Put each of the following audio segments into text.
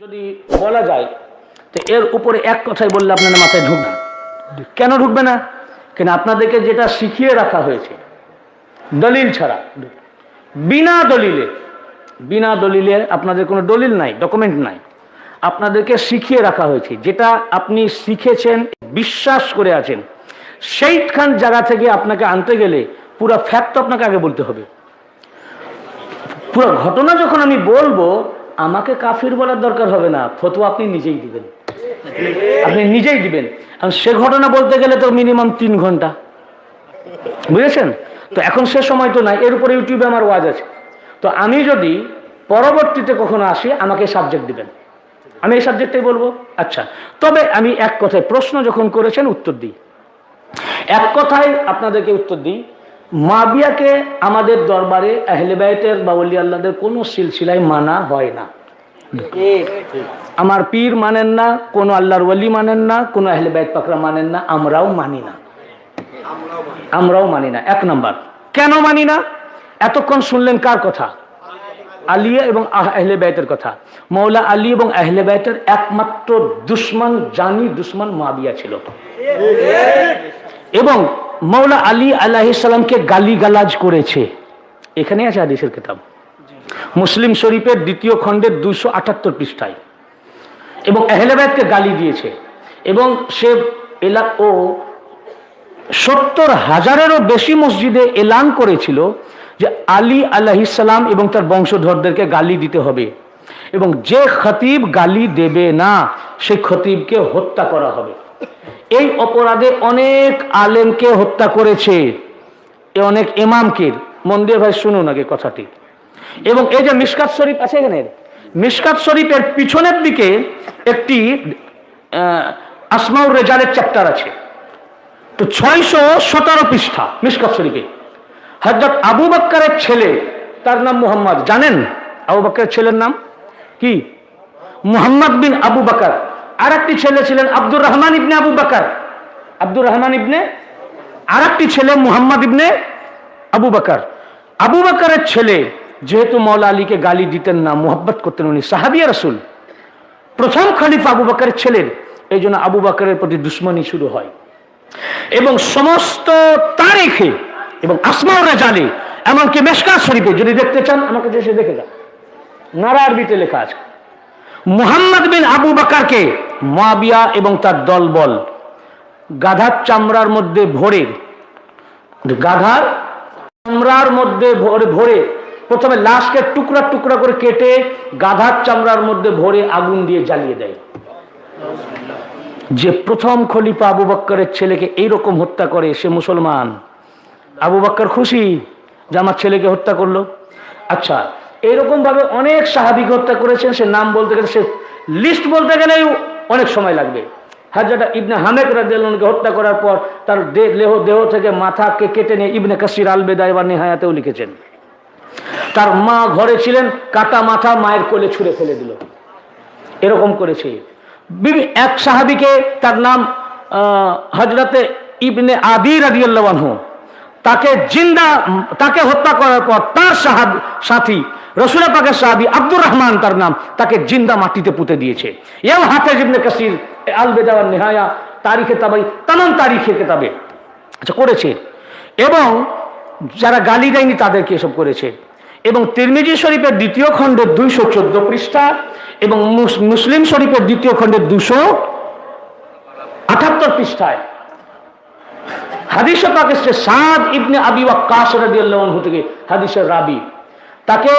যদি বলা যায়, তো এর উপরে এক কথাই বললে আপনাদের মাথায় ঢুকবে কেন ঢুকবে না? কেন আপনাদেরকে যেটা শিখিয়ে রাখা হয়েছে, দলিল ছাড়া, বিনা দলিলে বিনা দলিলে আপনাদের কোনো দলিল নাই ডকুমেন্ট নাই। আপনাদেরকে শিখিয়ে রাখা হয়েছে, যেটা আপনি শিখেছেন, বিশ্বাস করে আছেন সেইখান জায়গা থেকে আপনাকে আনতে গেলে পুরো ফ্যাক্ট আপনাকে আগে বলতে হবে। পুরো ঘটনা যখন আমি বলব, আমাকে কাফির বলার দরকার হবে না। ফতোয়া আপনি নিজেই দিবেন। আপনি নিজেই দিবেন। সে ঘটনা বলতে গেলে তো মিনিমাম তিন ঘণ্টা। বুঝেছেন? তো এখন সে সময় তো নাই। এর উপরে ইউটিউবে আমার ওয়াজ আছে। তো আমি যদি পরবর্তীতে কখনো আসি, আমাকে সাবজেক্ট দিবেন। আমি এই সাবজেক্টটাই বলব? আচ্ছা। তবে আমি এক কথায় প্রশ্ন যখন করেছেন, উত্তর দিই। এক কথায় আপনাদেরকে উত্তর দিই মাবিয়াকে আমাদের দরবারে আহলেবায়তের বা অলি আল্লাহদের কোনো সিলসিলায় মানা হয় না। আমার পীর মানেন না, কোনো আল্লাহর ওলি মানেন না, কোনো আহলেবায়ত পাকরা মানেন না, আমরাও মানি না। আমরাও মানি না। এক নাম্বার। কেন মানি না? এতক্ষণ শুনলেন কার কথা? আলিয়া এবং আহলে বাইতের কথা। মৌলা আলী এবং আহলে বাইতের একমাত্র দুশ্মন, জানি দুশ্মন মাবিয়া ছিল। এবং মৌলা আলী আলাহিসাল্লামকে গালি গালাজ করেছে। এখানে আছে হাদিসের কিতাব। মুসলিম শরীফের দ্বিতীয় খণ্ডের দুইশো আটাত্তর পৃষ্ঠায়। এবং আহলেবায়তকে গালি দিয়েছে। এবং সে এলা ও সত্তর হাজারেরও বেশি মসজিদে এলান করেছিল যে আলী আলাহিসাল্লাম এবং তার বংশধরদেরকে গালি দিতে হবে। এবং যে খতিব গালি দেবে না, সেই খতিবকে হত্যা করা হবে। এই অপরাধে অনেক আলেমকে হত্যা করেছে। অনেক ইমামকে। মন দিয়ে ভাই, শুনুন আগে কথাটি। এবং এই যে মিসকাত শরীফ আছে এখানে মিসকাত শরীফের পিছনের দিকে একটি আসমাউর রেজালের চ্যাপ্টার আছে। তো ছয়শো সতেরো পৃষ্ঠা মিসকাত শরীফে। হজরত আবু বাক্কারের ছেলে, তার নাম মুহাম্মদ। জানেন আবু বাক্কারের ছেলের নাম? কি? মুহাম্মদ বিন আবু বাকার আর একটি ছেলে ছিলেন আব্দুর রহমান ইবনে আবু বাকার। আব্দুর রহমান ইবনে আর একটি ছেলে মুহাম্মদ ইবনে আবু বাকার। আবু বাকারের ছেলে যেহেতু মৌলা আলীকে গালি দিতেন না, মোহাব্বত করতেন উনি সাহাবিয়া রসুল। প্রথম খলিফা আবু বাকারের ছেলের, এই জন্য আবু বাকারের প্রতি দুশ্মনী শুরু হয়। এবং সমস্ত তারিখে, এবং আসমাউরা জানে এমনকি মেশকাত শরীফে, যদি দেখতে চান, আমাকে সে দেখে যান। নারা আরবিতে লেখা আছে। মুহাম্মদ বিন আবু বাকারকে মাবিয়া এবং তার দলবল গাধার চামড়ার মধ্যে ভরে, গাধার চামড়ার মধ্যে ভরে ভরে প্রথমে লাশকে টুকরা টুকরা করে কেটে গাধার চামড়ার মধ্যে ভরে আগুন দিয়ে জ্বালিয়ে দেয়। যে প্রথম খলিফা আবু বক্করের ছেলেকে এইরকম হত্যা করে, সে মুসলমান। আবু বক্কর খুশি যে আমার ছেলেকে হত্যা করল। আচ্ছা এইরকম ভাবে অনেক সাহাবিকে হত্যা করেছেন, সে নাম বলতে গেলে সে লিস্ট বলতে গেলেই অনেক সময় লাগবে। হাজাটা ইবনে হামেক রাজিয়ালকে হত্যা করার পর তার দেহ দেহ থেকে মাথাকে কেটে নিয়ে ইবনে কাসির আল বেদায় বা নেহায়াতেও লিখেছেন। তার মা ঘরে ছিলেন, কাটা মাথা মায়ের কোলে ছুঁড়ে ফেলে দিল। এরকম করেছে। এক সাহাবিকে তার নাম হজরতে ইবনে আদি রাদিয়াল্লাহু তাকে জিন্দা, তাকে হত্যা করার পর তার সাহাব, সাথী রসুল পাকের সাহাবি আব্দুর রহমান তার নাম, তাকে জিন্দা মাটিতে পুঁতে দিয়েছে। এও হাফেজ ইবনে কাসির আল বেদাওয়ার নেহায়া তারিখে তাবাই, তামাম তারিখে কেতাবে আচ্ছা করেছে। এবং যারা গালি দেয়নি তাদেরকে এসব করেছে। এবং তিরমিজি শরীফের দ্বিতীয় খণ্ডের দুইশো চোদ্দ পৃষ্ঠা এবং মুস- মুসলিম শরীফের দ্বিতীয় খণ্ডের দুশো আঠাত্তর পৃষ্ঠায়। হাদিসে পাক এসছে সাদ ইবনে আবি ওয়াক্কাস রাদিয়াল্লাহু আনহু থেকে হাদিসের রাবি। তাকে,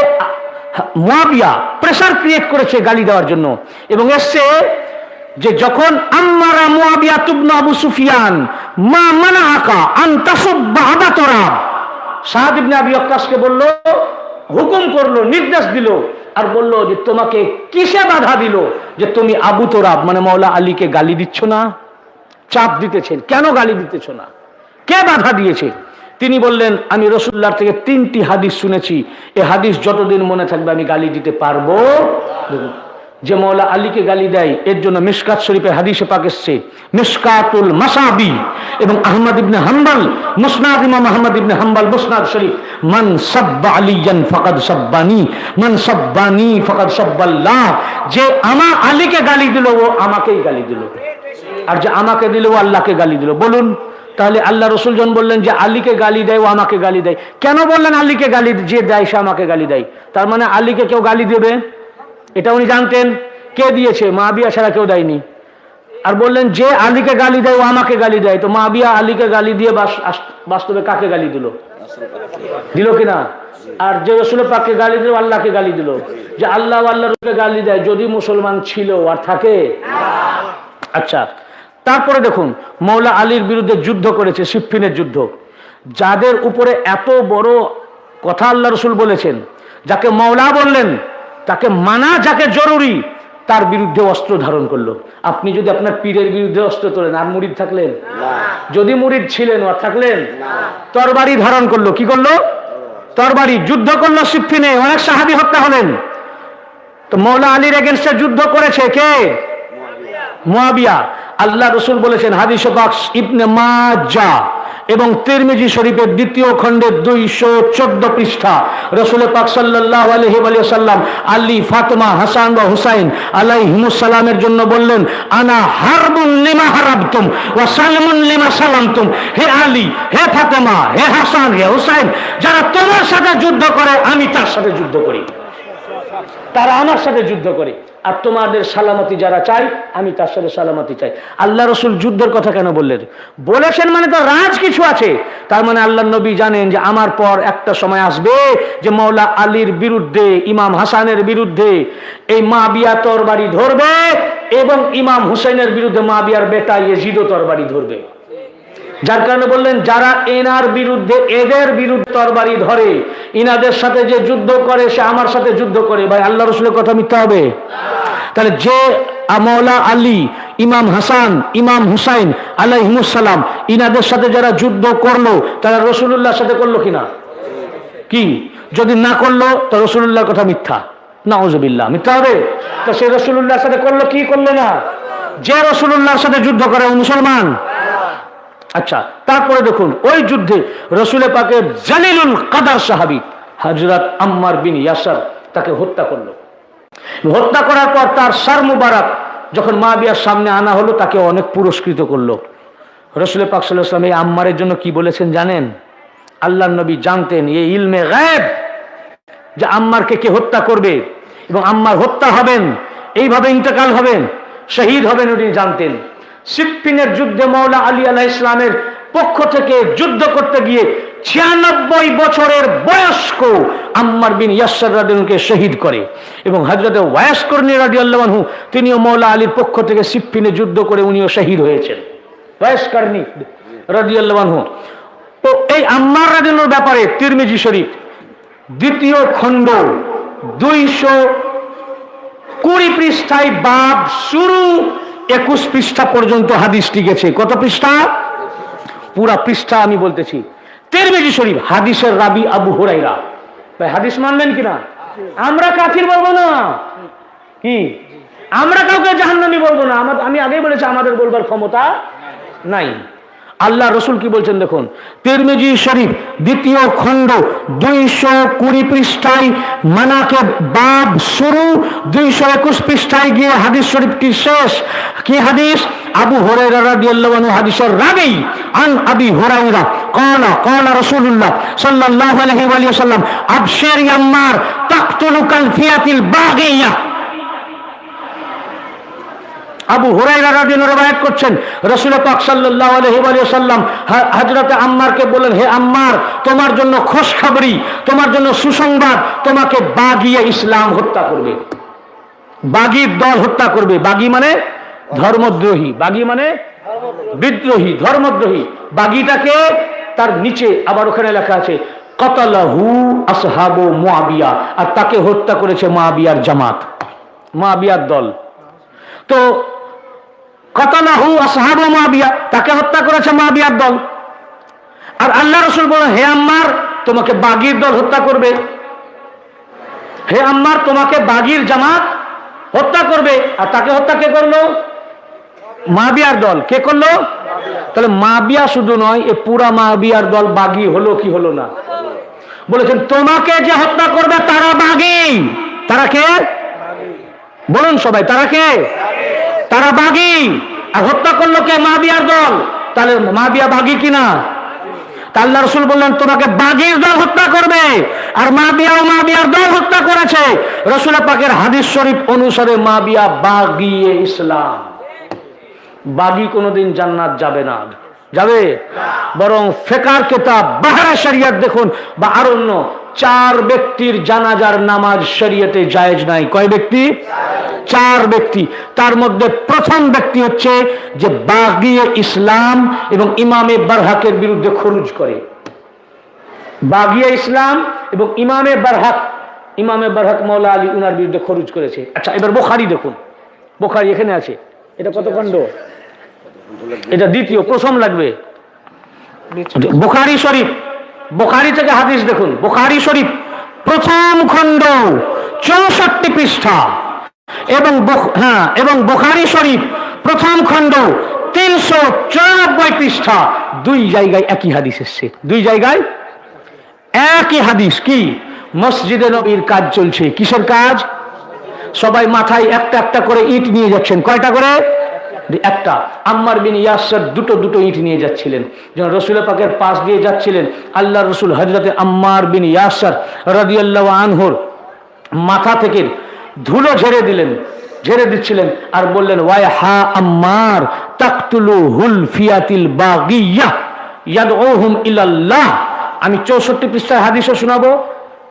মুয়াবিয়া প্রেসার ক্রিয়েট করেছে গালি দেওয়ার জন্য। এবং এসছে যে যখন আম্মারা মুয়াবিয়া তুবনা আবু সুফিয়ান, মা মানাহাকা আন তাসুব্বা আদা সাদ ইবনে আবি ওয়াক্কাসকে বলল, হুকুম করল, নির্দেশ দিল, আর বলল যে তোমাকে কিসে বাধা দিল? যে তুমি আবু তোরাব মানে মাওলা আলীকে গালি দিচ্ছ না, চাপ দিতেছেন। কেন গালি দিতেছ না? কে বাধা দিয়েছে? তিনি বললেন, আমি রসুল্লার থেকে তিনটি হাদিস শুনেছি। এ হাদিস যতদিন মনে থাকবে আমি গালি দিতে পারব। যে মৌলা আলীকে গালি দেয়, এর জন্য মিসকাত শরীফে হাদিসে পাক এসছে মিসকাতুল মাসাবি। এবং আহমদ ইবনে হাম্বাল, মুসনাদ ইমাম আহমদ ইবনে হাম্বাল, মুসনাদ শরীফ, মান সাব্বা আলিয়ান ফাকাদ সাব্বানি। মান সাব্বানি ফাকাদ সাব্বাল্লাহ। যে আমা আলীকে গালি দিল, ও আমাকেই গালি দিল। আর যে আমাকে দিল, ও আল্লাহকে গালি দিল। বলুন তাহলে আল্লাহ রসুল জন বললেন যে আলীকে গালি দেয়, ও আমাকে গালি দেয়। কেন বললেন আলীকে গালি যে দেয়, সে আমাকে গালি দেয়? তার মানে আলীকে কেউ গালি দেবে? এটা উনি জানতেন। কে দিয়েছে? মা বিয়া ছাড়া কেউ দেয়নি। আর বললেন, যে আলীকে গালি দেয়, ও আমাকে গালি দেয়। তো মা বিয়া আলীকে গালি দিয়ে বাস্তবে কাকে গালি দিল? দিল কিনা আর যে রসুল পাককে গালি দিল, আল্লাহকে গালি দিল। যে আল্লাহ আল্লাহ রসুলকে গালি দেয়, যদি মুসলমান ছিল আর থাকে। আচ্ছা। তারপরে দেখুন মৌলা আলীর বিরুদ্ধে যুদ্ধ করেছে সিফিনের যুদ্ধ। যাদের উপরে এত বড় কথা আল্লাহ রসুল বলেছেন যাকে মৌলা বললেন তাকে মানা যাকে জরুরি তার বিরুদ্ধে অস্ত্র ধারণ করল। আপনি যদি আপনার পীরের বিরুদ্ধে অস্ত্র তোলেন আর মুরিদ থাকলেন? যদি মুরিদ ছিলেন আর থাকলেন? তরবারি ধারণ করল কি করল? তরবারি যুদ্ধ করল সিফিনে অনেক সাহাবি হত্যা হলেন। তো মৌলা আলীর এগেনস্টে যুদ্ধ করেছে কে? মুয়াবিয়া। আল্লাহ রসুল বলেছেন, হাদিস পাক ইবনে মাজা এবং তিরমিজি শরীফের দ্বিতীয় খণ্ডের দুইশো চোদ্দ পৃষ্ঠা। রসুল পাক সাল্লাহ আলহি সাল্লাম আলী, ফাতেমা, হাসান বা হুসাইন আলাইহিমুসালামের জন্য বললেন, আনা হারবুন লিমা হারাবতুম ওয়া সালামুন লিমা সালামতুম। হে আলী, হে ফাতেমা, হে হাসান, হে হুসাইন, যারা তোমার সাথে যুদ্ধ করে, আমি তার সাথে যুদ্ধ করি। তারা আমার সাথে যুদ্ধ করে। আর তোমাদের সালামতি যারা চাই আমি তার সাথে সালামতি চাই। আল্লাহ রসুল যুদ্ধের কথা কেন বললেন? বলেছেন মানে তো রাজ কিছু আছে। তার মানে আল্লাহ নবী জানেন যে আমার পর একটা সময় আসবে যে মৌলা আলীর বিরুদ্ধে, ইমাম হাসানের বিরুদ্ধে এই মা বিয়া তরবারি ধরবে এবং ইমাম হুসেনের বিরুদ্ধে মা বিয়ার বেটা ইয়েজিদও তরবারি ধরবে। যার কারণে বললেন, যারা এনার বিরুদ্ধে, এদের বিরুদ্ধে তরবারি ধরে, ইনাদের সাথে যে যুদ্ধ করে, সে আমার সাথে যুদ্ধ করে। ভাই আল্লাহ রসুলের কথা মিথ্যা হবে? তাহলে যে মৌলা আলী, ইমাম হাসান, ইমাম হুসাইন আলাইহিমুসালাম ইনাদের সাথে যারা যুদ্ধ করল, তারা রসুল্লাহর সাথে করল কিনা? কি? যদি না করল, তো রসুল্লাহর কথা মিথ্যা। নাউজবিল্লাহ। মিথ্যা হবে? তো সে রসুল্লাহর সাথে করল, কি করল না? যে রসুল্লাহর সাথে যুদ্ধ করে মুসলমান। আচ্ছা তারপরে দেখুন, ওই যুদ্ধে রসুলে পাকের জালিলুল কাদার সাহাবি হাজরাত আম্মার বিন ইয়াসার, তাকে হত্যা করল। হত্যা করার পর তার সার মুবারক যখন মা বিয়ার সামনে আনা হলো, তাকে অনেক পুরস্কৃত করল। রসুলের পাক সাল্লাহ আসলাম এই আম্মারের জন্য কি বলেছেন জানেন? আল্লাহ নবী জানতেন এই ইলমে গায়েব, যে আম্মারকে কে হত্যা করবে এবং আম্মার হত্যা হবেন, এইভাবে ইন্তেকাল হবেন, শহীদ হবেন উনি জানতেন। সিপ্পিনের যুদ্ধে মৌলা আলী আলাহ ইসলামের পক্ষ থেকে যুদ্ধ করতে গিয়ে ছিয়ানব্বই বছরের বয়স্ক আম্মার বিন ইয়াসর রাদিনকে শহীদ করে এবং হজরত ওয়াসকর্ণী রাডি আল্লাহু তিনিও মৌলা আলীর পক্ষ থেকে সিপ্পিনে যুদ্ধ করে উনিও শহীদ হয়েছেন। ওয়াসকর্ণী রাডি আল্লাহু তো এই আম্মার রাদিনুর ব্যাপারে তিরমিজি শরীফ দ্বিতীয় খণ্ড দুইশো কুড়ি পৃষ্ঠায় বাব শুরু একুশ পৃষ্ঠা পর্যন্ত হাদিসটি গেছে কত পৃষ্ঠা? পুরা পৃষ্ঠা আমি বলতেছি। তেরবেজি শরীফ, হাদিসের রাবি আবু হুরাইরা। ভাই, হাদিস মানবেন কিনা? আমরা কাফির বলব না। কি? আমরা কাউকে জাহান্নামি বলব না। আমি আগেই বলেছি, আমাদের বলবার ক্ষমতা নাই। আল্লাহ রসুল কি বলছেন দেখুন তিরমিজি শরীফ দ্বিতীয় খণ্ড দুইশো কুড়ি পৃষ্ঠায় মানাকে বাব শুরু দুইশো একুশ পৃষ্ঠায় গিয়ে হাদিস শরীফটি শেষ কি হাদিস আবু হরাইরা রাদিয়াল্লাহু আনহু হাদিসের রাবি আন আবি হুরাইরা قال قال رسول الله صلى الله عليه وآله وسلم أبشر يا عمار تقتلك الفئة الباغية আবু হুরাইরা রাদিয়াল্লাহু রবায়াত করছেন, রাসূল পাক হযরত আম্মারকে বলেন হে আম্মার, তোমার জন্য খোশখবরি, তোমার জন্য সুসংবাদ, তোমাকে বাগিয়ে ইসলাম হত্যা করবে। বাগির দল হত্যা করবে। বাগি মানে ধর্মদ্রোহী, বাগি মানে বিদ্রোহী, ধর্মদ্রোহী। বাগিটাকে তার নিচে আবার ওখানে লেখা আছে, কতালাহু আসহাবো মুআবিয়া আর তাকে হত্যা করেছে মুআবিয়ার জামাত, মুআবিয়ার দল। তো তাকে হত্যা করেছে মুআবিয়ার দল। আর আল্লাহ রসুল বলেন, হে আম্মার, তোমাকে বাগির দল হত্যা করবে। হে আম্মার, তোমাকে বাগির জামাত হত্যা করবে। আর তাকে হত্যা কে করল? মাবিয়ার দল। কে করল? তাহলে মাবিয়া শুধু নয়, এ পুরা মাবিয়ার দল বাগি হলো কি হলো না? বলেছেন, তোমাকে যে হত্যা করবে, তারা বাগি। তারা কে? বলুন সবাই, তারা কে? তারা বাগি। আর হত্যা করল কে? মাবিয়ার দল। তাহলে মাবিয়া বাগি কিনা? আল্লাহ রসুল বললেন, তোমাকে বাগির দল হত্যা করবে। আর মাবিয়া ও মাবিয়ার দল হত্যা করেছে। রসুল পাকের হাদিস শরীফ অনুসারে মাবিয়া বাগিয়ে ইসলাম। বাগি কোনোদিন জান্নাত যাবে না। যাবে? বরং ফেকার কেতাব, বাহারা শরিয়াত দেখুন, বা আর অন্য চার ব্যক্তির জানাজার নামাজ শরীয়তে জায়েজ নাই। কয় ব্যক্তি? চার ব্যক্তি। তার মধ্যে প্রথম ব্যক্তি হচ্ছে যে বাগিয়ে ইসলাম এবং ইমামে বারহাকের বিরুদ্ধে খরুজ করে। বাগিয়ে ইসলাম এবং ইমামে বারহাক ইমামে বারহাক মৌলা আলী উনার বিরুদ্ধে খরুজ করেছে। আচ্ছা এবার বোখারি দেখুন। বোখারি এখানে আছে। এটা কত খণ্ড? এটা দ্বিতীয়, প্রথম লাগবে। বোখারি শরীফ। বুখারি থেকে হাদিস দেখুন। বোখারি শরীফ প্রথম খণ্ড চৌষট্টি পৃষ্ঠা। এবং হ্যাঁ এবং বোখারি শরীফ প্রথম খণ্ড তিনশো চুরানব্বই পৃষ্ঠা। দুই জায়গায় একই হাদিস এসছে। দুই জায়গায় একই হাদিস কি? মসজিদে নবীর কাজ চলছে। কিসের কাজ? সবাই মাথায় একটা একটা করে ইট নিয়ে যাচ্ছেন। কয়টা করে? একটা, আম্মার বিন ইয়াসার দুটো দুটো ইট নিয়ে যাচ্ছিলেন। যখন রসুল পাকের পাশ দিয়ে যাচ্ছিলেন আল্লাহ রসুল হজরতে আম্মার বিন ইয়াসার রাদিয়াল্লাহু আনহুর মাথা থেকে ধুলো ঝেড়ে দিলেন, ঝেড়ে দিচ্ছিলেন আর বললেন, ওয়াই হা আম্মার তাকতুলু হুল ফিয়াতিল বাগিয়া ইয়াদউহুম ইলাল্লাহ। আমি চৌষট্টি পৃষ্ঠায় হাদিসও শোনাবো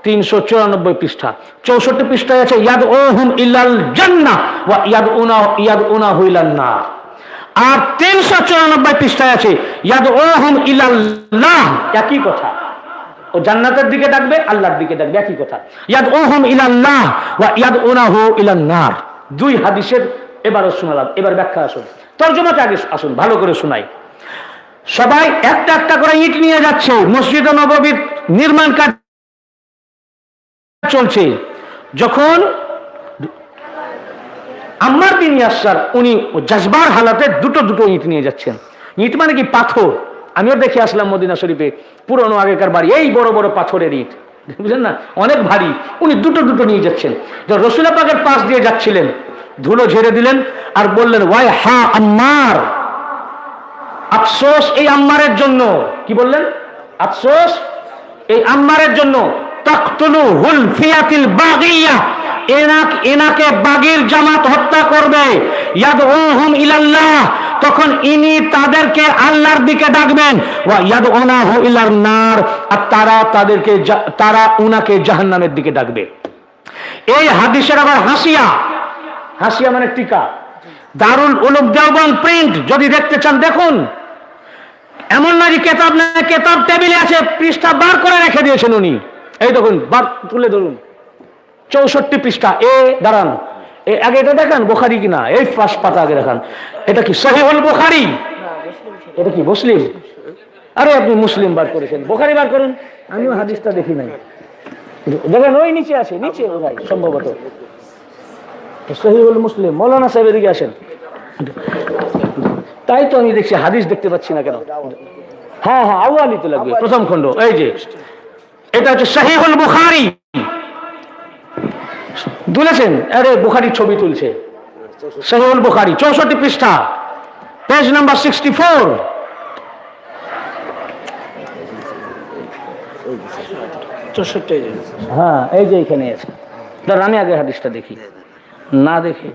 তিনশো চুরানব্বই পৃষ্ঠা। চৌষট্টি পৃষ্ঠায় আছে জান্না ইয়াদ ইয়াদ আর তিনশো চুরানব্বই পৃষ্ঠায় আছে ও একই কথা। ও জান্নাতের দিকে ডাকবে, আল্লাহর দিকে ডাকবে, একই কথা। ইয়াদ ও ইলাল্লাহ ইয়াদ উনা হু ইলান নার। দুই হাদিসের এবারও শোনালাম, এবার ব্যাখ্যা আসুন। তর্জমাতে আগে আসুন, ভালো করে শোনাই। সবাই একটা একটা করে ইট নিয়ে যাচ্ছে, মসজিদ নববীর নির্মাণ কাজ চলছে। যখন আম্মার বিন ইয়াসার উনি জাজবার হালাতে দুটো দুটো ইট নিয়ে যাচ্ছেন। ইট মানে কি? পাথর। আমিও দেখে আসলাম মদিনা শরীফে, পুরনো আগেকার বাড়ি, এই বড় বড় পাথরের ইট। বুঝলেন না? অনেক ভারী। উনি দুটো দুটো নিয়ে যাচ্ছেন। যখন রসুলা পাকের পাশ দিয়ে যাচ্ছিলেন, ধুলো ঝেড়ে দিলেন আর বললেন, ওয়াই হা আম্মার। আফসোস এই আম্মারের জন্য। কি বললেন? আফসোস এই আম্মারের জন্য। তাকতুলু হুল ফিয়াতিল বাগিয়া। এনাক বাগির জামাত হত্যা করবে। ইলাল্লাহ। তখন ইনি তাদেরকে দিকে ডাকবেন। ওয়া ইয়াদউনাহু ইলার আর তারা তাদেরকে তারা উনাকে জাহান্নামের দিকে ডাকবে। এই হাদিসের আবার হাসিয়া। হাসিয়া মানে টিকা। দারুল উলুম দেওবন্দ প্রিন্ট, যদি দেখতে চান দেখুন। এমন না যে কেতাব না, কেতাব টেবিলে আছে, পৃষ্ঠা বার করে রেখে দিয়েছেন উনি। এই দেখুন, বার তুলে ধরুন। চৌষট্টি পৃষ্ঠা, এ দাঁড়ান। আগে এটা দেখান, বোখারি কিনা? এই পাশ পাতা আগে দেখান। এটা কি সহিহুল বোখারি? এটা কি মুসলিম? আরে আপনি মুসলিম বার করেছেন। বোখারি বার করুন। আমিও হাদিসটা দেখি নাই। দেখেন, ওই নিচে আছে, নিচে ভাই, সম্ভবত। সহিহুল মুসলিম, মৌলানা সাহেব এদিকে আসেন। তাই তো আমি দেখছি, হাদিস দেখতে পাচ্ছি না কেন? হ্যাঁ হ্যাঁ আউয়ালি তো লাগবে, প্রথম খণ্ড, এই যে। এটা হচ্ছে শাহিহুল বুখারি। তুলেছেন? আরে বুখারির ছবি তুলছে। শাহিহুল বুখারি চৌষট্টি পৃষ্ঠা পেজ নাম্বার সিক্সটি ফোর হ্যাঁ এই যে এখানে আছে। দাঁড়ান আমি আগে হাদিসটা দেখি। না দেখে।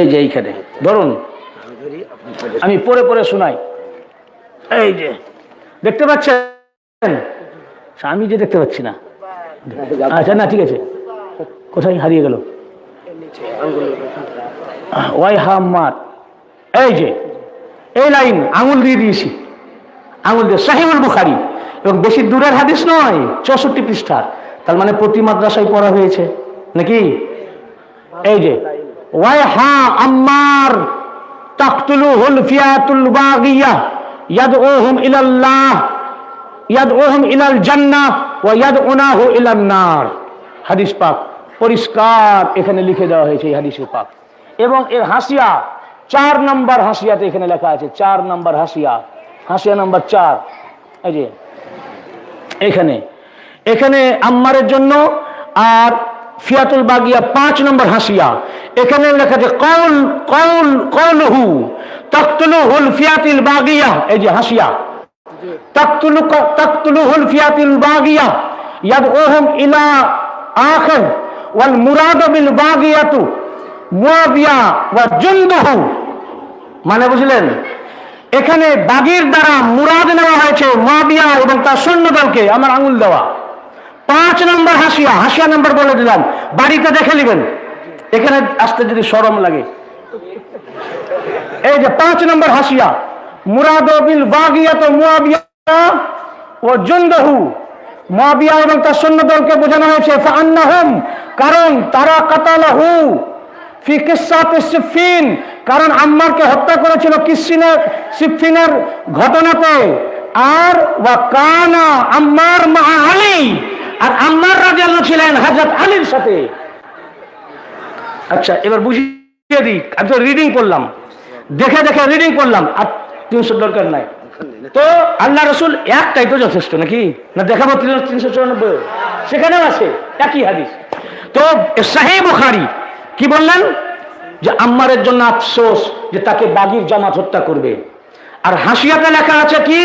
এই যে এইখানে। ধরুন আমি পরে পরে শোনাই। এই যে, দেখতে পাচ্ছেন? আমি যে দেখতে পাচ্ছি না। আচ্ছা না, ঠিক আছে। কোথায় হারিয়ে গেল? ওয়াই হাম্মার এই যে, এই লাইন আঙুল দিয়ে দিয়েছি। আঙুল দিয়ে সাহিবুল বুখারি। এবং বেশি দূরের হাদিস নয়, চৌষট্টি পৃষ্ঠার। তার মানে প্রতি মাদ্রাসায় পড়া হয়েছে। নাকি? এই যে, ওয়াই হা আম্মার। হাদিস পরিষ্কার এখানে লিখে দেওয়া হয়েছে এই হাদিসের পাক। এবং এর হাসিয়া, চার নাম্বার হাসিয়াতে এখানে লেখা আছে, চার নাম্বার হাসিয়া। হাসিয়া নাম্বার চার, এই যে, এখানে। এখানে আম্মারের জন্য আর ফিয়াতুল বাগিয়া পাঁচ নম্বর হাসিয়া। এখানে লেখা আছে কৌল কৌল, কৌলহু তক্তলুহুল ফিয়াতিল বাগিয়া। এই যে হাসিয়া। তক্তলু, তক্তলুহুল ফিয়াতিল বাগিয়া। ইয়াদউহুম ইলা আখির ওয়াল মুরাদ বিল বাগিয়াতু মুয়াবিয়া ওয়া জুনদুহু মানে বুঝলেন? এখানে বাগির দ্বারা মুরাদ নেওয়া হয়েছে মাবিয়া এবং তার সৈন্যদলকে আমার আঙুল দেওয়া। পাঁচ নম্বর হাসিয়া হাসিয়া নম্বর বলে দিলাম। বাড়িতে দেখে নেবেন। এখানে আসতে যদি সরম লাগে। এই যে পাঁচ নম্বর হাসিয়া, মুরাদ বিল বাগিয়া তো মুয়াবিয়া ও জুন্দহু। মুয়াবিয়া এবং তার সৈন্যদলকে বোঝানো হয়েছে ফান্নাহুম কারণ তারা কাতালাহু ফি কিসাতে সিফিন কারণ আম্মারকে হত্যা করেছিল কিসিনের সিফিনের ঘটনাতে। আর ওয়া কানা আম্মার মা আলী আর আম্মার রাদিয়াল্লাহু ছিলেন হযরত আলীর সাথে। আচ্ছা এবার বুঝিয়ে দিই, আমি তো রিডিং করলাম দেখে দেখে রিডিং করলাম আর তিনশো দরকার নাই। তো আল্লাহ রসুল একটাই তো যথেষ্ট নাকি? না দেখাবো তিনশো চুরানব্বই? সেখানেও আছে, একই হাদিস। তো সাহে বুখারি কি বললেন? যে আম্মারের জন্য আফসোস যে তাকে বাগির জামাত হত্যা করবে। আর হাসিয়াতে লেখা আছে কি?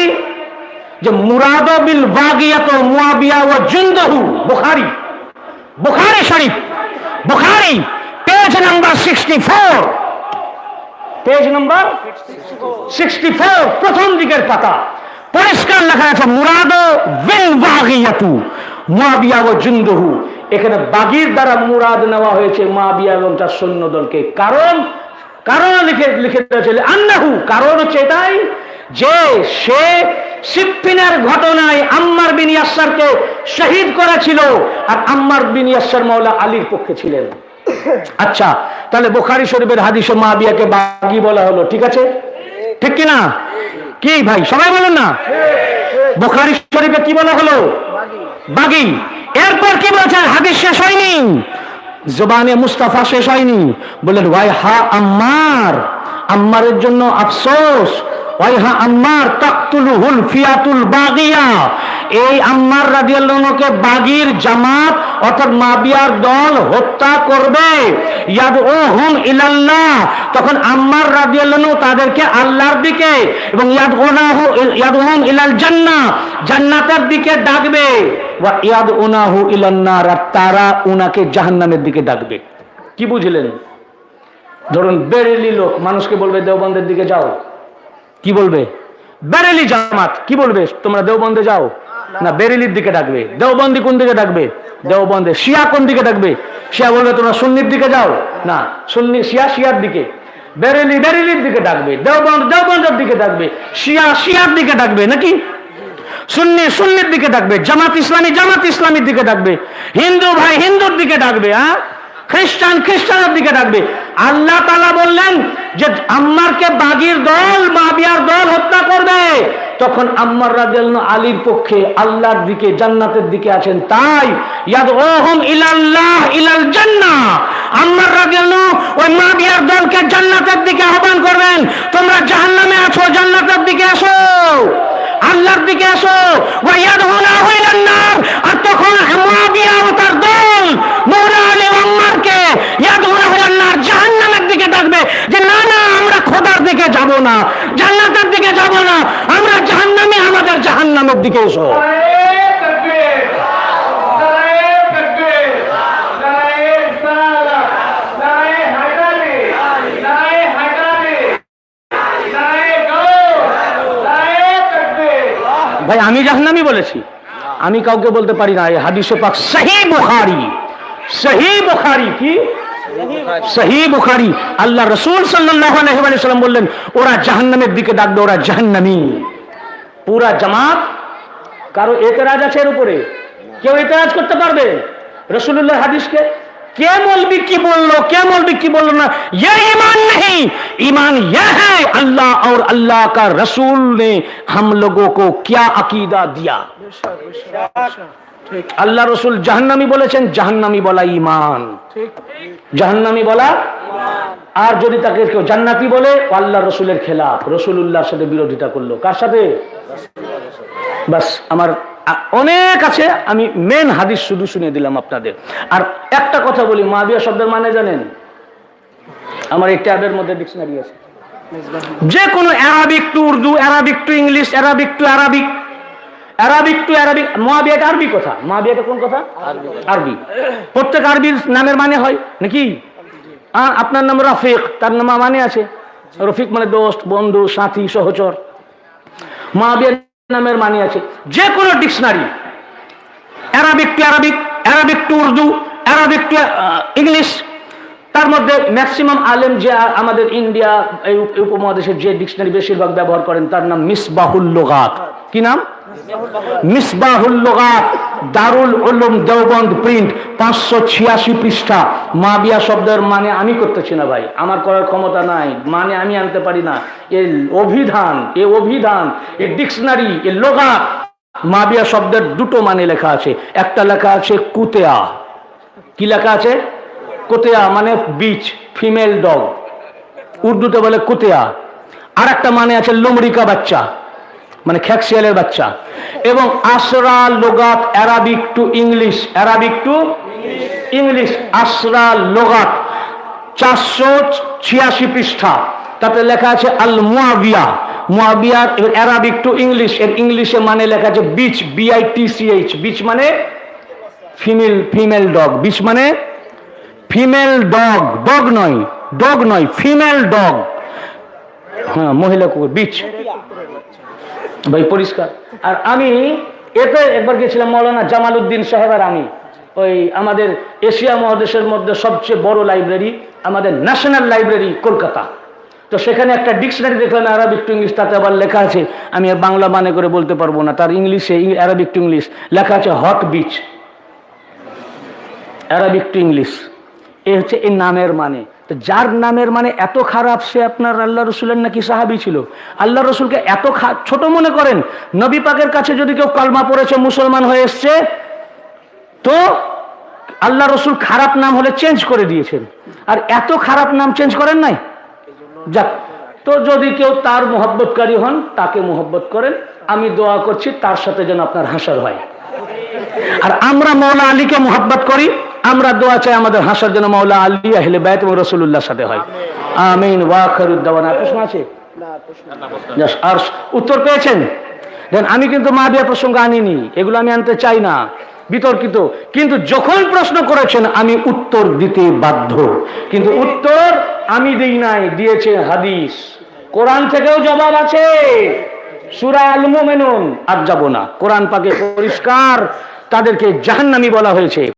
যে মুরাদ বিল বাগিয়াত মুয়াবিয়া ও জুন্দহু, Bukhari. Bukhari Sharif. Bukhari page number sixty four page number sixty four প্রথম দিকের পাতা। পরিষ্কার লেখা আছে, মুরাদ বিল বাগিয়াতু, মুয়াবিয়া ও জুন্দহু। এখানে বাগির দ্বারা মুরাদ নেওয়া হয়েছে, মুয়াবিয়া এবং তার সৈন্যদলকে কারণ কারণ লিখে লিখে দিয়েছে আন্নাহু। কারণ হচ্ছে এটাই যে সে সিপ্পিনের ঘটনায় আম্মার বিন ইয়াসারকে শহীদ করেছিল। আর আম্মার বিন ইয়াসার মৌলা আলীর পক্ষে ছিলেন। আচ্ছা তাহলে বোখারি শরীফের হাদিসে মাবিয়াকে বাগি বলা হলো, ঠিক আছে? ঠিক কি না কি ভাই, সবাই বলেন না? বোখারি শরীফে কি বলা হলো? বাগি। এরপর কি বলছেন হাদিস শেষ হয়নি। জবানে মুস্তাফা শেষ হয়নি। বললেন, ওয়াই, হা আম্মার। আম্মারের জন্য আফসোস। আম্মার বাগিয়া। এই বাগির জামাত অর্থাৎ দল হত্যা করবে। ইলাল্লাহ। তখন আম্মার তাদেরকে আল্লাহর দিকে এবং ইলাল জান্নাতের দিকে ডাকবে। ওয়া তারা উনাকে জাহান্নামের দিকে ডাকবে। কি বুঝলেন? ধরুন বেরেলি লোক, মানুষকে বলবে, দেওবন্দের দিকে যাও। কি বলবে? বেরেলি জামাত, কি বলবে? তোমরা দেওবন্দে যাও। না, বেরেলির দিকে ডাকবে। দেওবন্দি কোন দিকে ডাকবে? দেওবন্দে। শিয়া কোন দিকে ডাকবে? শিয়া বলবে, তোমরা সুন্নির দিকে যাও। না, সুন্নি, শিয়া শিয়ার দিকে। বেরেলি বেরেলির দিকে ডাকবে। দেওবন্দ দেওবন্দের দিকে ডাকবে। শিয়া শিয়ার দিকে ডাকবে, নাকি? সুন্নি সুন্নির দিকে ডাকবে। জামাত ইসলামী জামাত ইসলামীর দিকে ডাকবে। হিন্দু ভাই হিন্দুর দিকে ডাকবে হ্যাঁ? খ্রিস্টান, খ্রিস্টানের দিকে ডাকবে। আল্লাহ তালা বললেন যে আম্মারকে বাগির দল, মাবিয়ার দল হত্যা করবে। তখন আম্মার রাদিয়াল্লাহু আলীর পক্ষে আল্লাহর দিকে, জান্নাতের দিকে আছেন তাই ইয়াদ ওহম ইলাল্লাহ ইলাল জান্নাহ। আম্মার রাদিয়াল্লাহু ওই মাবিয়ার দলকে জান্নাতের দিকে আহ্বান করবেন। তোমরা জাহান্নামে আছো, জান্নাতের দিকে এসো। আল্লাহর দিকে এসো। ওয়াইয়াদহুনা ইলান নার আর তখন মুয়াবিয়া ও তার দল মৌলা আলী আম্মারকে ইয়াদহুনা ইলান নার জাহান্নামের দিকে ডাকবে যে না না আমরা খোদার দিকে যাব না, জান্নাতের দিকে যাব না, আমরা জাহান্নামে, আমাদের জাহান্নামের দিকে এসো। ভাই, আমি জাহান্নামি বলেছি। আমি কাউকে বলতে পারি না হাদিসে পাক সহি বুখারী। সহি বুখারী কি? সহি বুখারী আল্লাহ রসুল সাল্লাল্লাহু আলাইহি ওয়া সাল্লাম বললেন ওরা জাহান্নামের দিকে ডাকবে ওরা জাহান্নামী পুরা জামাত কারো এতরাজ আছে এর উপরে কেউ এতরাজ করতে পারবে রসুল্লাহ হাদিসকে কে मौलवी की बोलो क्या मौलवी की बोलो ना ये ईमान नहीं ईमान यह है अल्लाह और अल्लाह का रसूल ने हम लोगों को क्या अकीदा दिया বেশাক, বেশাক, বেশাক। আল্লাহ রসুল জাহান্নামি বলেছেন জাহান্নামি বলা ইমান জাহান্নামি বলা আর যদি তাকে কেউ জান্নাতি বলে আল্লাহ রসুলের খেলাফ। রসুল্লাহর সাথে বিরোধিতা করল। কার সাথে? বাস আমার অনেক আছে আমি মেন হাদিস শুধু শুনে দিলাম আপনাদের। আর একটা কথা বলি মাবিয়া শব্দের মানে জানেন? আমার এই ট্যাবের মধ্যে ডিকশনারি আছে। যে কোনো Arabic to Urdu Arabic to English Arabic to Arabic Arabic to Arabic মহাবিয়া আরবি কথা। মহাবিয়াটা কোন কথা? আরবি প্রত্যেক আরবির নামের মানে হয় নাকি? আপনার নাম রফিক তার নাম মানে আছে। রফিক মানে দোস্ত বন্ধু সাথী সহচর। মহাবিয়ার নামের মানে আছে। যে কোনো dictionary Arabic to Arabic Arabic to Urdu Arabic to English তার মধ্যে ম্যাক্সিমাম আলেম যে আমাদের ইন্ডিয়া এই উপমহাদেশের যে ডিকশনারি বেশিরভাগ ব্যবহার করেন, তার নাম মিসবাহুল লোগাত। কি নাম? মিসবাহুল লোগাত, দারুল উলুম দেওবন্দ প্রিন্ট পাঁচশো ছিয়াশি পৃষ্ঠা। মাবিয়া শব্দের মানে আমি করতেছি না ভাই, আমার করার ক্ষমতা নাই মানে আমি আনতে পারি না। এর অভিধান, এ অভিধান, এ ডিকশনারি এ লোগাত, মাবিয়া শব্দের দুটো মানে লেখা আছে। একটা লেখা আছে কুতেয়া। কি লেখা আছে? কুতেয়া মানে বিচ ফিমেল ডগ উর্দুতে বলে কুতেয়া। আর একটা মানে আছে লোমড়িকা বাচ্চা মানে খ্যাকশিয়ালের বাচ্চা। এবং Asra Lughat Arabic to English Arabic to English Asra Lughat, চারশো ছিয়াশি পৃষ্ঠা। তাতে লেখা আছে আল মুয়াবিয়া মুয়াবিয়ার অ্যারাবিক টু ইংলিশ এর ইংলিশে মানে লেখা আছে bitch B I T C H bitch মানে ফিমেল ফিমেল ডগ বিচ মানে ফিমেল ডগ ডগ নয় ডগ নয় ফিমেল ডগ হ্যাঁ মহিলা কুকুর বিচ ভাই, পরিষ্কার। আর আমি এতে একবার গেছিলাম মৌলানা জামাল উদ্দিন সাহেব আর আমি। ওই আমাদের এশিয়া মহাদেশের মধ্যে সবচেয়ে বড় লাইব্রেরি আমাদের ন্যাশনাল লাইব্রেরি কলকাতা। তো সেখানে একটা ডিকশনারি দেখলাম অ্যারাবিক টু ইংলিশ তাতে আবার লেখা আছে। আমি বাংলা মানে করে বলতে পারব না, তার ইংলিশে অ্যারাবিক টু ইংলিশ লেখা আছে hot bitch Arabic to English এ হচ্ছে এই নামের মানে। তো যার নামের মানে এত খারাপ সে আপনার আল্লাহ রসুলের নাকি সাহাবি ছিল। আল্লাহ রসুলকে এত ছোট মনে করেন, নবী পাকের কাছে যদি কেউ কলমা পড়েছে, মুসলমান হয়ে এসছে, তো আল্লাহ রসুল খারাপ নাম হলে চেঞ্জ করে দিয়েছেন। আর এত খারাপ নাম চেঞ্জ করেন নাই? যাক, তো যদি কেউ তার মোহব্বতকারী হন, তাকে মোহব্বত করেন। আমি দোয়া করছি, তার সাথে যেন আপনার হাসার হয়। আর আমরা মৌলা আলীকে মোহাব্বত করি। আমরা দোয়া চাই আমাদের হাসার জন্য মৌলা আলী আহলে বাইত এবং রসুল্লাহর সাথে হয়। আমিন। ওয়াখরুদ্দাওয়ান আর প্রশ্ন আছে? না প্রশ্ন Yes, আর উত্তর পেয়েছেন? দেন আমি কিন্তু মা বিয়া প্রসঙ্গ আনিনি। এগুলো আমি আনতে চাই না। বিতর্কিত। কিন্তু যখন প্রশ্ন করেছেন আমি উত্তর দিতে বাধ্য। কিন্তু উত্তর আমি দিই নাই দিয়েছে হাদিস। কোরআন থেকেও জবাব আছে। সুরা আল মুমিনুন আর যাব না। কোরআন পাকে পরিষ্কার। তাদেরকে জাহান্নামী বলা হয়েছে।